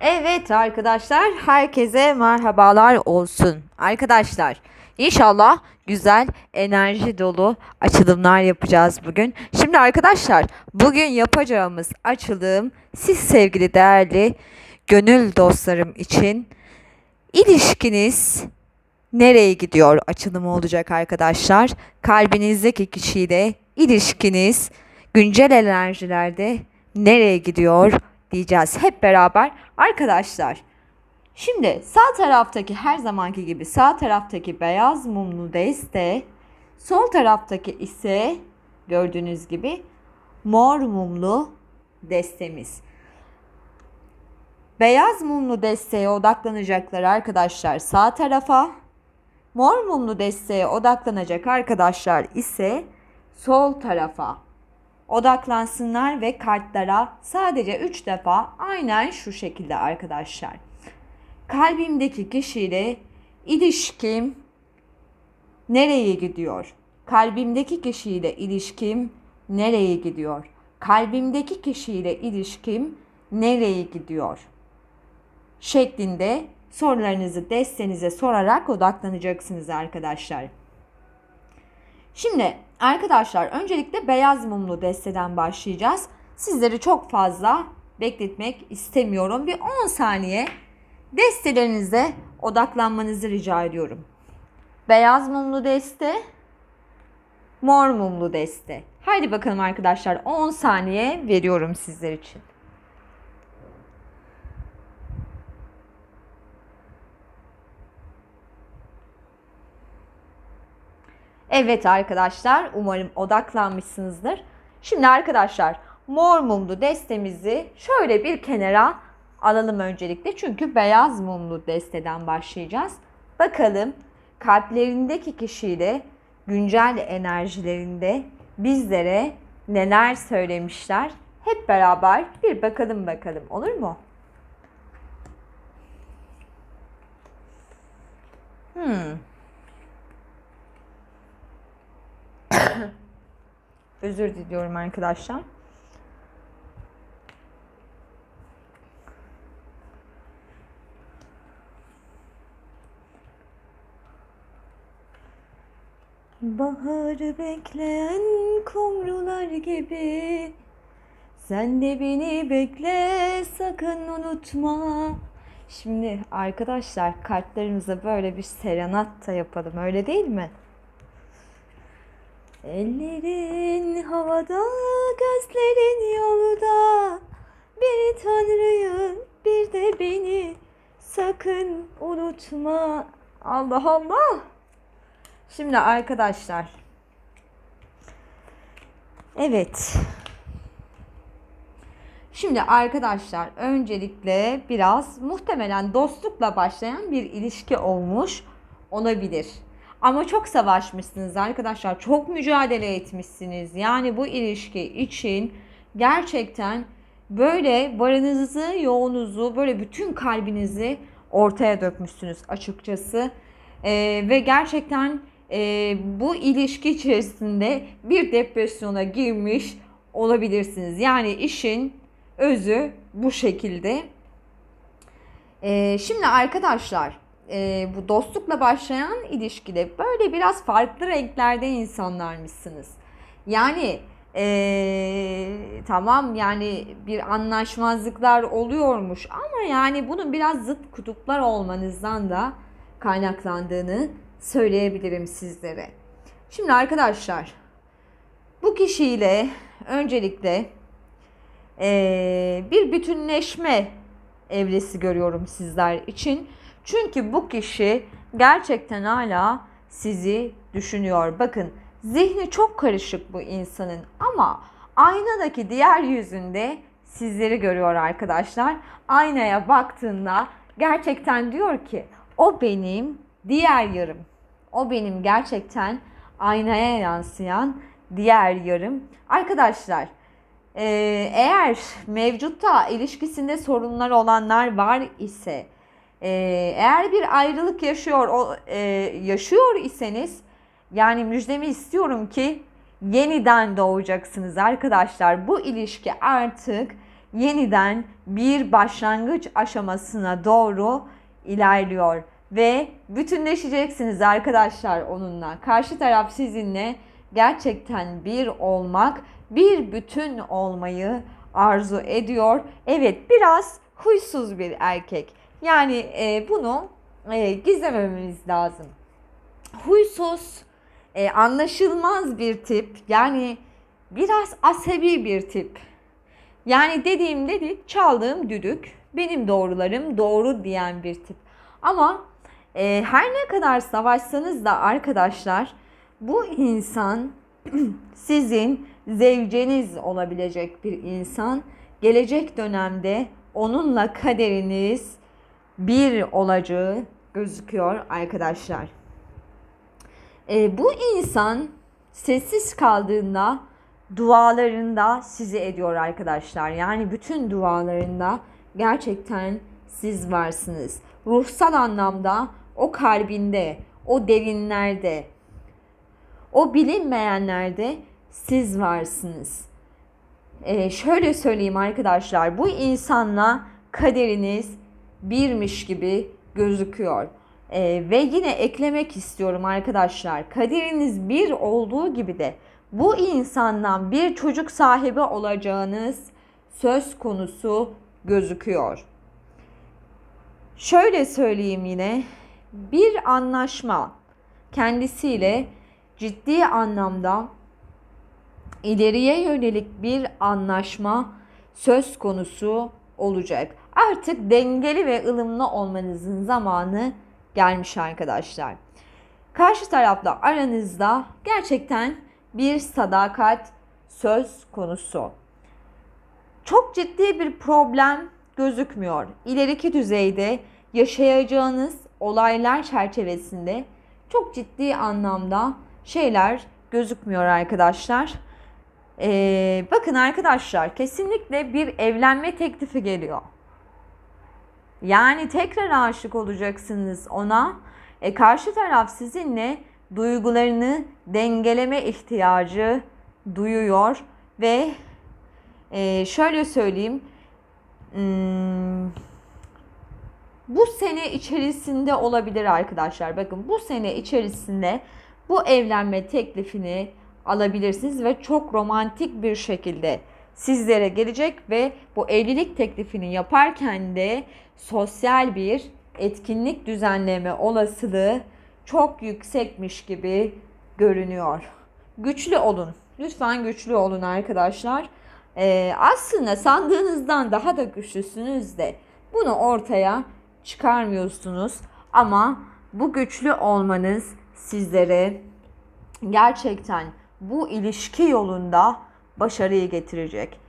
Evet arkadaşlar, herkese merhabalar olsun. Arkadaşlar, inşallah güzel, enerji dolu açılımlar yapacağız bugün. Şimdi arkadaşlar, bugün yapacağımız açılım siz sevgili değerli gönül dostlarım için ilişkiniz nereye gidiyor açılımı olacak arkadaşlar. Kalbinizdeki kişiyle ilişkiniz güncel enerjilerde nereye gidiyor diyeceğiz hep beraber. Arkadaşlar şimdi sağ taraftaki her zamanki gibi sağ taraftaki beyaz mumlu deste sol taraftaki ise gördüğünüz gibi mor mumlu destemiz. Beyaz mumlu desteğe odaklanacaklar arkadaşlar sağ tarafa. Mor mumlu desteğe odaklanacak arkadaşlar ise sol tarafa odaklansınlar ve kartlara sadece 3 defa aynen şu şekilde arkadaşlar. Kalbimdeki kişiyle ilişkim nereye gidiyor? Kalbimdeki kişiyle ilişkim nereye gidiyor? Kalbimdeki kişiyle ilişkim nereye gidiyor? şeklinde sorularınızı destenize sorarak odaklanacaksınız arkadaşlar. Şimdi arkadaşlar öncelikle beyaz mumlu desteden başlayacağız. Sizleri çok fazla bekletmek istemiyorum. Bir 10 saniye destelerinize odaklanmanızı rica ediyorum. Beyaz mumlu deste, mor mumlu deste. Haydi bakalım arkadaşlar 10 saniye veriyorum sizler için. Evet arkadaşlar umarım odaklanmışsınızdır. Şimdi arkadaşlar mor mumlu destemizi şöyle bir kenara alalım öncelikle. Çünkü beyaz mumlu desteden başlayacağız. Bakalım kalplerindeki kişiyle güncel enerjilerinde bizlere neler söylemişler. Hep beraber bir bakalım bakalım olur mu? Hmm. Özür diliyorum arkadaşlar. Baharı bekleyen kumrular gibi Sen de beni bekle sakın unutma Şimdi arkadaşlar kartlarımıza böyle bir serenat da yapalım öyle değil mi? Ellerin havada, gözlerin yolda. Bir Tanrı'yı, bir de beni sakın unutma. Allah Allah. Şimdi arkadaşlar. Evet. Şimdi arkadaşlar öncelikle biraz muhtemelen dostlukla başlayan bir ilişki olmuş olabilir. Ama çok savaşmışsınız arkadaşlar. Çok mücadele etmişsiniz. Yani bu ilişki için gerçekten böyle varınızı, yoğunuzu, böyle bütün kalbinizi ortaya dökmüşsünüz açıkçası. Ee, ve gerçekten e, bu ilişki içerisinde bir depresyona girmiş olabilirsiniz. Yani işin özü bu şekilde. Ee, şimdi arkadaşlar e, bu dostlukla başlayan ilişkide böyle biraz farklı renklerde insanlarmışsınız. Yani e, tamam yani bir anlaşmazlıklar oluyormuş ama yani bunun biraz zıt kutuplar olmanızdan da kaynaklandığını söyleyebilirim sizlere. Şimdi arkadaşlar bu kişiyle öncelikle e, bir bütünleşme evresi görüyorum sizler için. Çünkü bu kişi gerçekten hala sizi düşünüyor. Bakın zihni çok karışık bu insanın ama aynadaki diğer yüzünde sizleri görüyor arkadaşlar. Aynaya baktığında gerçekten diyor ki o benim diğer yarım. O benim gerçekten aynaya yansıyan diğer yarım. Arkadaşlar eğer mevcutta ilişkisinde sorunlar olanlar var ise ee, eğer bir ayrılık yaşıyor o, e, yaşıyor iseniz yani müjdemi istiyorum ki yeniden doğacaksınız arkadaşlar. Bu ilişki artık yeniden bir başlangıç aşamasına doğru ilerliyor ve bütünleşeceksiniz arkadaşlar onunla. Karşı taraf sizinle gerçekten bir olmak, bir bütün olmayı arzu ediyor. Evet biraz huysuz bir erkek. Yani e, bunu e, gizlemememiz lazım. Huysuz, e, anlaşılmaz bir tip. Yani biraz asabi bir tip. Yani dediğim dedik, çaldığım düdük, benim doğrularım doğru diyen bir tip. Ama e, her ne kadar savaşsanız da arkadaşlar bu insan sizin zevceniz olabilecek bir insan. Gelecek dönemde onunla kaderiniz bir olacağı gözüküyor arkadaşlar. E, bu insan sessiz kaldığında dualarında sizi ediyor arkadaşlar. Yani bütün dualarında gerçekten siz varsınız. Ruhsal anlamda o kalbinde, o derinlerde, o bilinmeyenlerde siz varsınız. Ee, şöyle söyleyeyim arkadaşlar, bu insanla kaderiniz birmiş gibi gözüküyor. Ee, ve yine eklemek istiyorum arkadaşlar, kaderiniz bir olduğu gibi de bu insandan bir çocuk sahibi olacağınız söz konusu gözüküyor. Şöyle söyleyeyim yine bir anlaşma kendisiyle ciddi anlamda ileriye yönelik bir anlaşma söz konusu olacak. Artık dengeli ve ılımlı olmanızın zamanı gelmiş arkadaşlar. Karşı tarafla aranızda gerçekten bir sadakat söz konusu. Çok ciddi bir problem gözükmüyor. İleriki düzeyde yaşayacağınız olaylar çerçevesinde çok ciddi anlamda şeyler gözükmüyor arkadaşlar. Ee, bakın arkadaşlar kesinlikle bir evlenme teklifi geliyor. Yani tekrar aşık olacaksınız ona. E, karşı taraf sizinle duygularını dengeleme ihtiyacı duyuyor ve e, şöyle söyleyeyim hmm, bu sene içerisinde olabilir arkadaşlar. Bakın bu sene içerisinde bu evlenme teklifini alabilirsiniz ve çok romantik bir şekilde sizlere gelecek ve bu evlilik teklifini yaparken de sosyal bir etkinlik düzenleme olasılığı çok yüksekmiş gibi görünüyor. Güçlü olun. Lütfen güçlü olun arkadaşlar. Ee, aslında sandığınızdan daha da güçlüsünüz de bunu ortaya çıkarmıyorsunuz. Ama bu güçlü olmanız sizlere gerçekten bu ilişki yolunda başarıyı getirecek.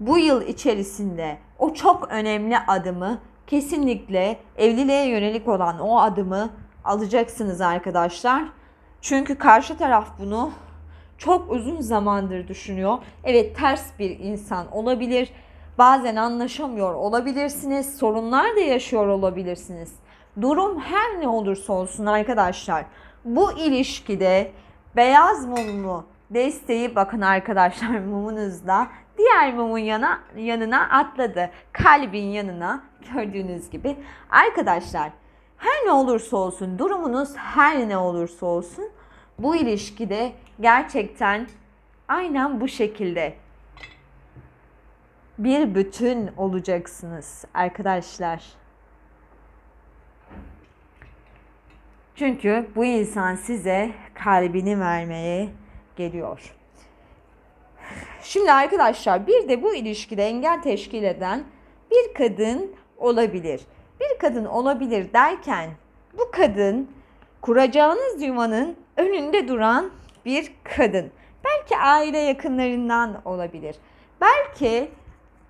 Bu yıl içerisinde o çok önemli adımı kesinlikle evliliğe yönelik olan o adımı alacaksınız arkadaşlar. Çünkü karşı taraf bunu çok uzun zamandır düşünüyor. Evet ters bir insan olabilir. Bazen anlaşamıyor olabilirsiniz. Sorunlar da yaşıyor olabilirsiniz. Durum her ne olursa olsun arkadaşlar. Bu ilişkide beyaz mumlu desteği bakın arkadaşlar mumunuzda diğer mumun yana, yanına atladı. Kalbin yanına gördüğünüz gibi. Arkadaşlar her ne olursa olsun durumunuz her ne olursa olsun bu ilişkide gerçekten aynen bu şekilde bir bütün olacaksınız arkadaşlar. Çünkü bu insan size kalbini vermeye geliyor. Şimdi arkadaşlar bir de bu ilişkide engel teşkil eden bir kadın olabilir. Bir kadın olabilir derken bu kadın kuracağınız yuvanın önünde duran bir kadın. Belki aile yakınlarından olabilir. Belki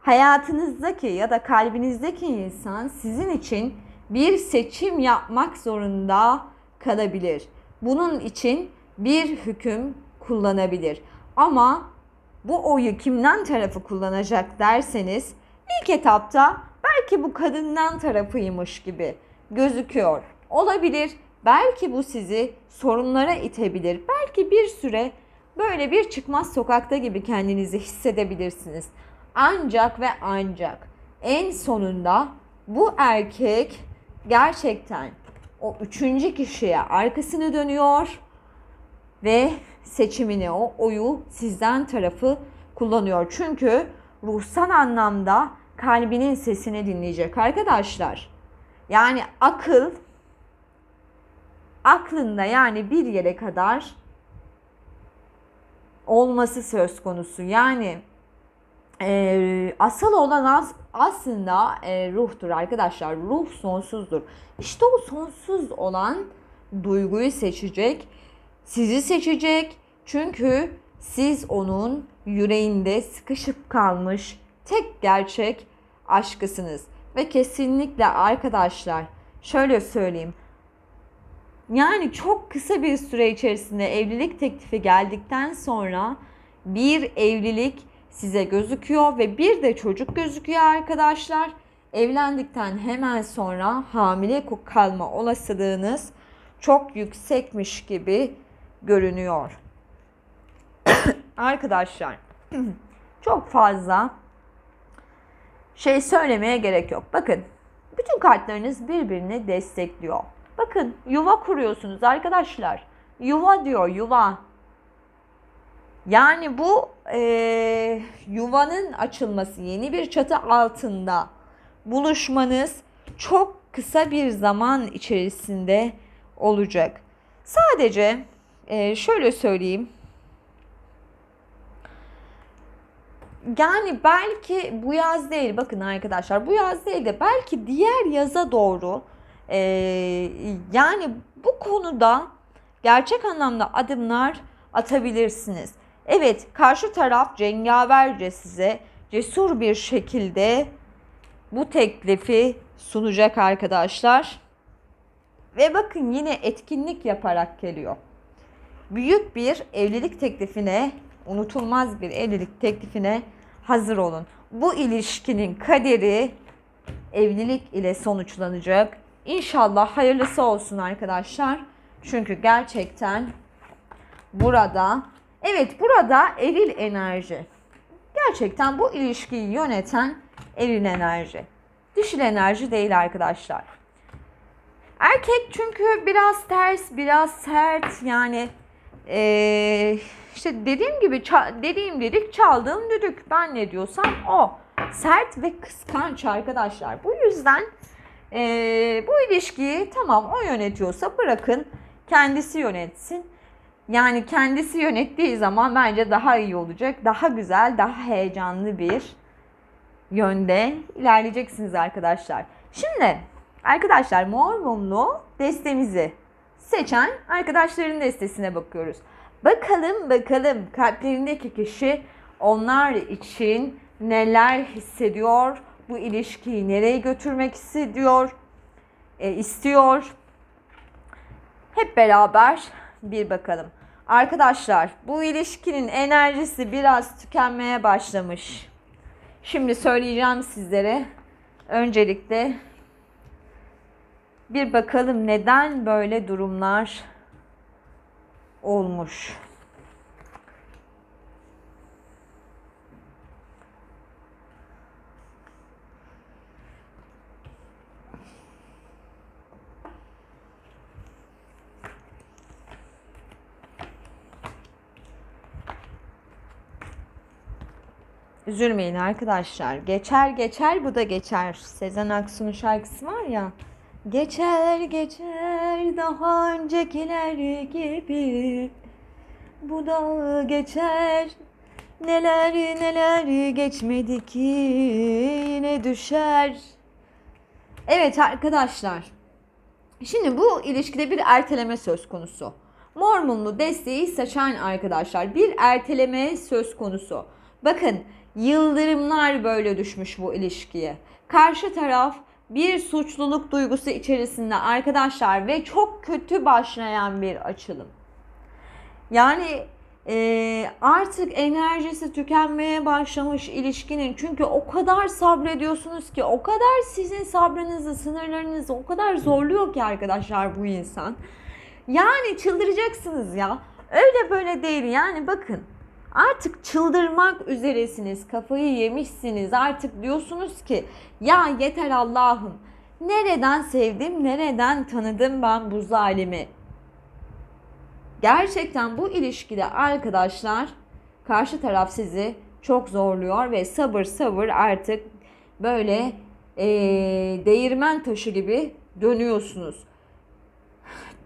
hayatınızdaki ya da kalbinizdeki insan sizin için bir seçim yapmak zorunda kalabilir. Bunun için bir hüküm kullanabilir. Ama bu oyu kimden tarafı kullanacak derseniz ilk etapta belki bu kadından tarafıymış gibi gözüküyor. Olabilir. Belki bu sizi sorunlara itebilir. Belki bir süre böyle bir çıkmaz sokakta gibi kendinizi hissedebilirsiniz. ancak ve ancak en sonunda bu erkek gerçekten o üçüncü kişiye arkasını dönüyor ve seçimini o oyu sizden tarafı kullanıyor. Çünkü ruhsal anlamda kalbinin sesini dinleyecek arkadaşlar. Yani akıl aklında yani bir yere kadar olması söz konusu. Yani e, asıl olan az, aslında e, ruhtur arkadaşlar. Ruh sonsuzdur. İşte o sonsuz olan duyguyu seçecek, sizi seçecek. Çünkü siz onun yüreğinde sıkışıp kalmış tek gerçek aşkısınız. Ve kesinlikle arkadaşlar şöyle söyleyeyim. Yani çok kısa bir süre içerisinde evlilik teklifi geldikten sonra bir evlilik size gözüküyor ve bir de çocuk gözüküyor arkadaşlar. Evlendikten hemen sonra hamile kalma olasılığınız çok yüksekmiş gibi görünüyor. arkadaşlar çok fazla şey söylemeye gerek yok. Bakın bütün kartlarınız birbirini destekliyor. Bakın yuva kuruyorsunuz arkadaşlar. Yuva diyor yuva. Yani bu e, yuvanın açılması yeni bir çatı altında buluşmanız çok kısa bir zaman içerisinde olacak. Sadece e, şöyle söyleyeyim. Yani belki bu yaz değil bakın arkadaşlar bu yaz değil de belki diğer yaza doğru e, yani bu konuda gerçek anlamda adımlar atabilirsiniz. Evet karşı taraf cengaverce size cesur bir şekilde bu teklifi sunacak arkadaşlar. Ve bakın yine etkinlik yaparak geliyor. Büyük bir evlilik teklifine, unutulmaz bir evlilik teklifine hazır olun. Bu ilişkinin kaderi evlilik ile sonuçlanacak. İnşallah hayırlısı olsun arkadaşlar. Çünkü gerçekten burada evet burada eril enerji. Gerçekten bu ilişkiyi yöneten eril enerji. Dişil enerji değil arkadaşlar. Erkek çünkü biraz ters, biraz sert yani ee, işte dediğim gibi dediğim dedik çaldığım düdük ben ne diyorsam o sert ve kıskanç arkadaşlar. Bu yüzden e, bu ilişkiyi tamam o yönetiyorsa bırakın kendisi yönetsin. Yani kendisi yönettiği zaman bence daha iyi olacak. Daha güzel, daha heyecanlı bir yönde ilerleyeceksiniz arkadaşlar. Şimdi arkadaşlar mor mumlu destemizi seçen arkadaşların destesine bakıyoruz. Bakalım bakalım kalplerindeki kişi onlar için neler hissediyor, bu ilişkiyi nereye götürmek istiyor, e, istiyor. Hep beraber bir bakalım. Arkadaşlar bu ilişkinin enerjisi biraz tükenmeye başlamış. Şimdi söyleyeceğim sizlere. Öncelikle bir bakalım neden böyle durumlar olmuş. Üzülmeyin arkadaşlar. Geçer geçer bu da geçer. Sezen Aksu'nun şarkısı var ya. Geçer geçer daha öncekiler gibi. Bu da geçer. Neler neler geçmedi ki yine düşer. Evet arkadaşlar. Şimdi bu ilişkide bir erteleme söz konusu. Mor mumlu desteği saçan arkadaşlar bir erteleme söz konusu. Bakın Yıldırımlar böyle düşmüş bu ilişkiye. Karşı taraf bir suçluluk duygusu içerisinde arkadaşlar ve çok kötü başlayan bir açılım. Yani e, artık enerjisi tükenmeye başlamış ilişkinin çünkü o kadar sabrediyorsunuz ki o kadar sizin sabrınızı sınırlarınızı o kadar zorluyor ki arkadaşlar bu insan. Yani çıldıracaksınız ya. Öyle böyle değil yani bakın Artık çıldırmak üzeresiniz. Kafayı yemişsiniz. Artık diyorsunuz ki ya yeter Allah'ım. Nereden sevdim, nereden tanıdım ben bu zalimi? Gerçekten bu ilişkide arkadaşlar karşı taraf sizi çok zorluyor ve sabır sabır artık böyle eee, değirmen taşı gibi dönüyorsunuz.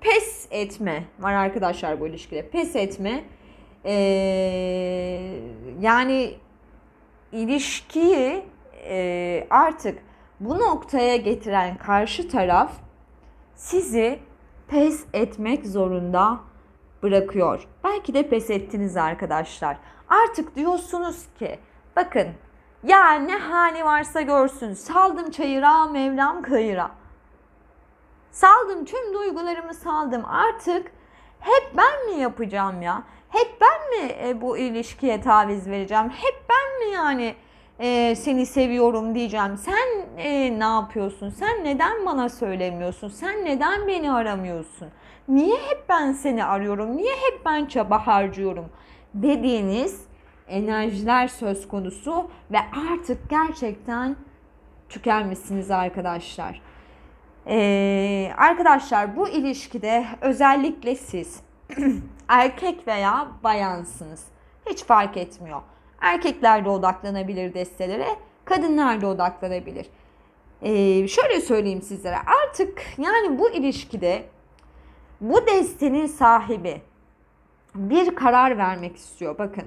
Pes etme var arkadaşlar bu ilişkide. Pes etme. Eee, yani ilişkiyi eee, artık bu noktaya getiren karşı taraf sizi pes etmek zorunda bırakıyor. Belki de pes ettiniz arkadaşlar. Artık diyorsunuz ki bakın ya ne hali varsa görsün saldım çayıra mevlam kayıra. Saldım tüm duygularımı saldım artık hep ben mi yapacağım ya? Hep ben mi e, bu ilişkiye taviz vereceğim? Hep ben mi yani e, seni seviyorum diyeceğim? Sen e, ne yapıyorsun? Sen neden bana söylemiyorsun? Sen neden beni aramıyorsun? Niye hep ben seni arıyorum? Niye hep ben çaba harcıyorum? Dediğiniz enerjiler söz konusu ve artık gerçekten tükenmişsiniz arkadaşlar. Ee, arkadaşlar bu ilişkide özellikle siz erkek veya bayansınız. Hiç fark etmiyor. Erkekler de odaklanabilir destelere, kadınlar da odaklanabilir. Ee, şöyle söyleyeyim sizlere artık yani bu ilişkide bu destenin sahibi bir karar vermek istiyor bakın.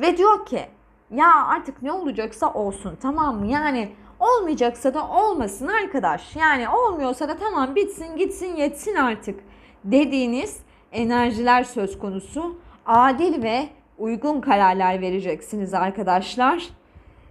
Ve diyor ki ya artık ne olacaksa olsun tamam mı? Yani olmayacaksa da olmasın arkadaş. Yani olmuyorsa da tamam bitsin gitsin yetsin artık dediğiniz enerjiler söz konusu. Adil ve uygun kararlar vereceksiniz arkadaşlar.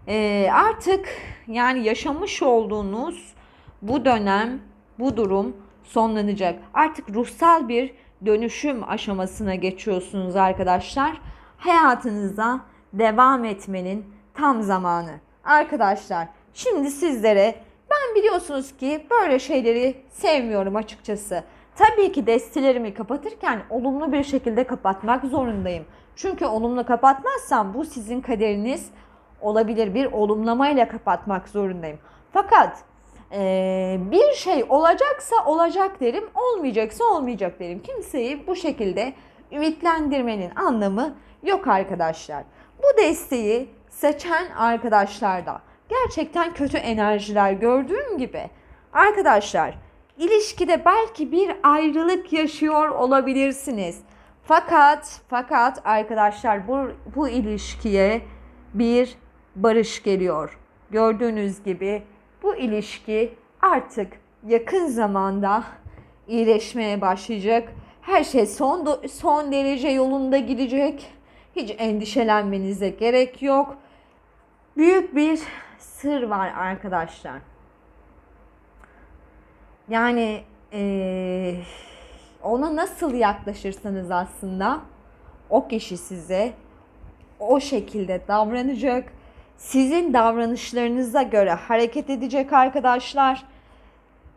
Ee, artık yani yaşamış olduğunuz bu dönem, bu durum sonlanacak. Artık ruhsal bir dönüşüm aşamasına geçiyorsunuz arkadaşlar. Hayatınıza devam etmenin tam zamanı. Arkadaşlar şimdi sizlere ben biliyorsunuz ki böyle şeyleri sevmiyorum açıkçası. Tabii ki destelerimi kapatırken olumlu bir şekilde kapatmak zorundayım. Çünkü olumlu kapatmazsam bu sizin kaderiniz olabilir. Bir olumlamayla kapatmak zorundayım. Fakat ee, bir şey olacaksa olacak derim, olmayacaksa olmayacak derim. Kimseyi bu şekilde ümitlendirmenin anlamı yok arkadaşlar. Bu desteği seçen arkadaşlarda gerçekten kötü enerjiler gördüğüm gibi arkadaşlar ilişkide belki bir ayrılık yaşıyor olabilirsiniz. Fakat fakat arkadaşlar bu bu ilişkiye bir barış geliyor. Gördüğünüz gibi bu ilişki artık yakın zamanda iyileşmeye başlayacak. Her şey son son derece yolunda gidecek. Hiç endişelenmenize gerek yok. Büyük bir sır var arkadaşlar. Yani ee, ona nasıl yaklaşırsanız aslında o kişi size o şekilde davranacak. Sizin davranışlarınıza göre hareket edecek arkadaşlar.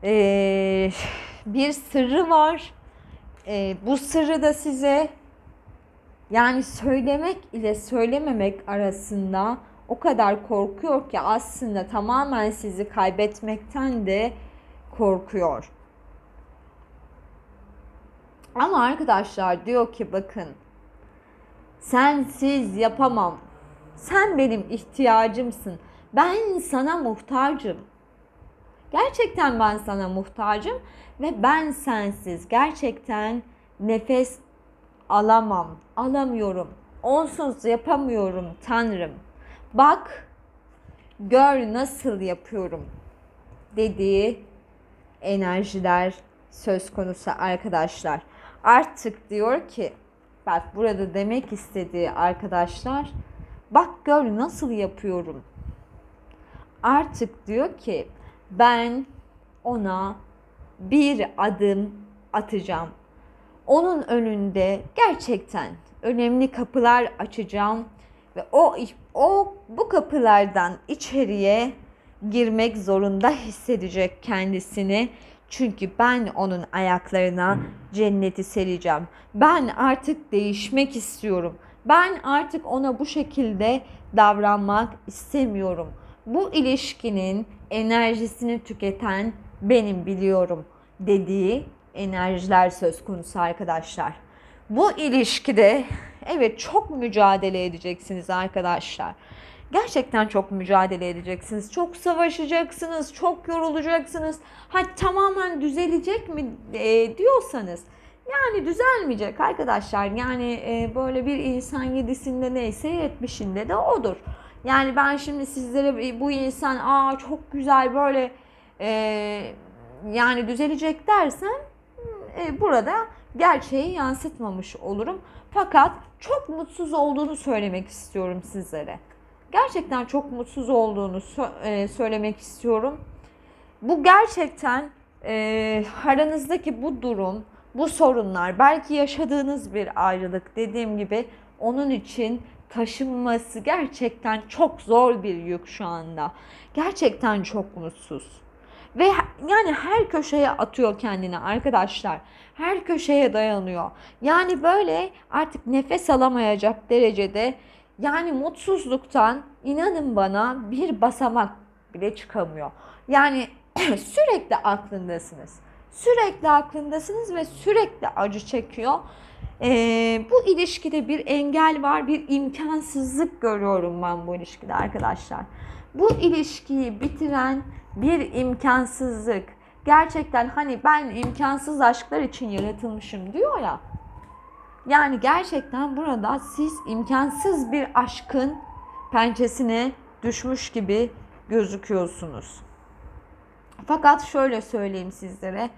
Ee, bir sırrı var. Ee, bu sırrı da size yani söylemek ile söylememek arasında o kadar korkuyor ki aslında tamamen sizi kaybetmekten de korkuyor. Ama arkadaşlar diyor ki bakın sensiz yapamam. Sen benim ihtiyacımsın. Ben sana muhtacım. Gerçekten ben sana muhtacım ve ben sensiz gerçekten nefes alamam, alamıyorum. Onsuz yapamıyorum Tanrım. Bak, gör nasıl yapıyorum dediği enerjiler söz konusu arkadaşlar. Artık diyor ki bak burada demek istediği arkadaşlar bak gör nasıl yapıyorum. Artık diyor ki ben ona bir adım atacağım. Onun önünde gerçekten önemli kapılar açacağım ve o o bu kapılardan içeriye girmek zorunda hissedecek kendisini. Çünkü ben onun ayaklarına cenneti sereceğim. Ben artık değişmek istiyorum. Ben artık ona bu şekilde davranmak istemiyorum. Bu ilişkinin enerjisini tüketen benim biliyorum dediği enerjiler söz konusu arkadaşlar. Bu ilişkide evet çok mücadele edeceksiniz arkadaşlar. Gerçekten çok mücadele edeceksiniz. Çok savaşacaksınız, çok yorulacaksınız. Ha tamamen düzelecek mi e, diyorsanız yani düzelmeyecek arkadaşlar. Yani e, böyle bir insan yedisinde neyse yetmişinde de odur. Yani ben şimdi sizlere bu insan aa çok güzel böyle e, yani düzelecek dersem e, burada gerçeği yansıtmamış olurum. Fakat çok mutsuz olduğunu söylemek istiyorum sizlere. Gerçekten çok mutsuz olduğunu e, söylemek istiyorum. Bu gerçekten e, aranızdaki bu durum, bu sorunlar, belki yaşadığınız bir ayrılık dediğim gibi onun için taşınması gerçekten çok zor bir yük şu anda. Gerçekten çok mutsuz. Ve yani her köşeye atıyor kendini arkadaşlar. Her köşeye dayanıyor. Yani böyle artık nefes alamayacak derecede yani mutsuzluktan inanın bana bir basamak bile çıkamıyor. Yani sürekli aklındasınız. Sürekli aklındasınız ve sürekli acı çekiyor. Ee, bu ilişkide bir engel var, bir imkansızlık görüyorum ben bu ilişkide arkadaşlar. Bu ilişkiyi bitiren bir imkansızlık. Gerçekten hani ben imkansız aşklar için yaratılmışım diyor ya. Yani gerçekten burada siz imkansız bir aşkın pençesine düşmüş gibi gözüküyorsunuz. Fakat şöyle söyleyeyim sizlere.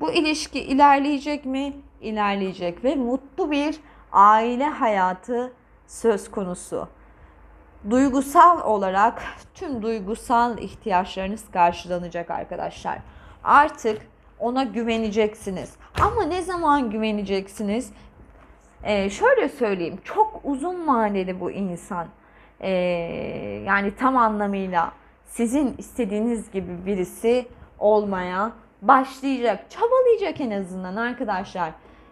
Bu ilişki ilerleyecek mi? İlerleyecek ve mutlu bir aile hayatı söz konusu. Duygusal olarak tüm duygusal ihtiyaçlarınız karşılanacak arkadaşlar. Artık ona güveneceksiniz. Ama ne zaman güveneceksiniz? Ee, şöyle söyleyeyim, çok uzun vadeli bu insan. Ee, yani tam anlamıyla sizin istediğiniz gibi birisi olmaya başlayacak, çabalayacak en azından arkadaşlar.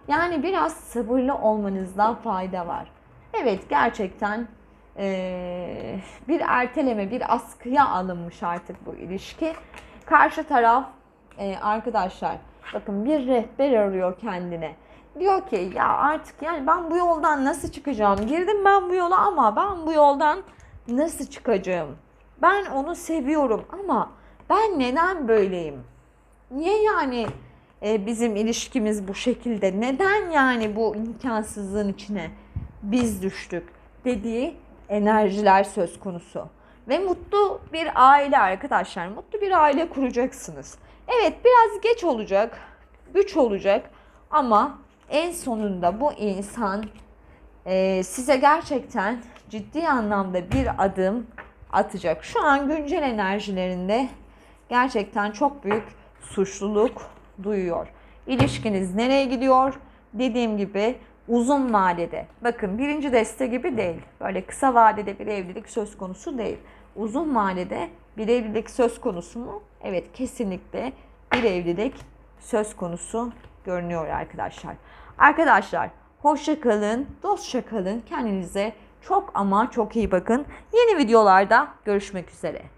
Yani biraz sabırlı olmanızda fayda var. Evet gerçekten ee, bir erteleme, bir askıya alınmış artık bu ilişki. Karşı taraf e, arkadaşlar bakın bir rehber arıyor kendine. Diyor ki ya artık yani ben bu yoldan nasıl çıkacağım? Girdim ben bu yola ama ben bu yoldan nasıl çıkacağım? Ben onu seviyorum ama ben neden böyleyim? Niye yani e, bizim ilişkimiz bu şekilde? Neden yani bu imkansızlığın içine biz düştük dediği enerjiler söz konusu. Ve mutlu bir aile arkadaşlar. Mutlu bir aile kuracaksınız. Evet biraz geç olacak, güç olacak ama en sonunda bu insan e, size gerçekten ciddi anlamda bir adım atacak. Şu an güncel enerjilerinde gerçekten çok büyük suçluluk duyuyor. İlişkiniz nereye gidiyor? Dediğim gibi uzun vadede. Bakın birinci deste gibi değil. Böyle kısa vadede bir evlilik söz konusu değil. Uzun vadede bir evlilik söz konusu mu? Evet kesinlikle bir evlilik söz konusu görünüyor arkadaşlar. Arkadaşlar hoşça kalın, dostça kalın. Kendinize çok ama çok iyi bakın. Yeni videolarda görüşmek üzere.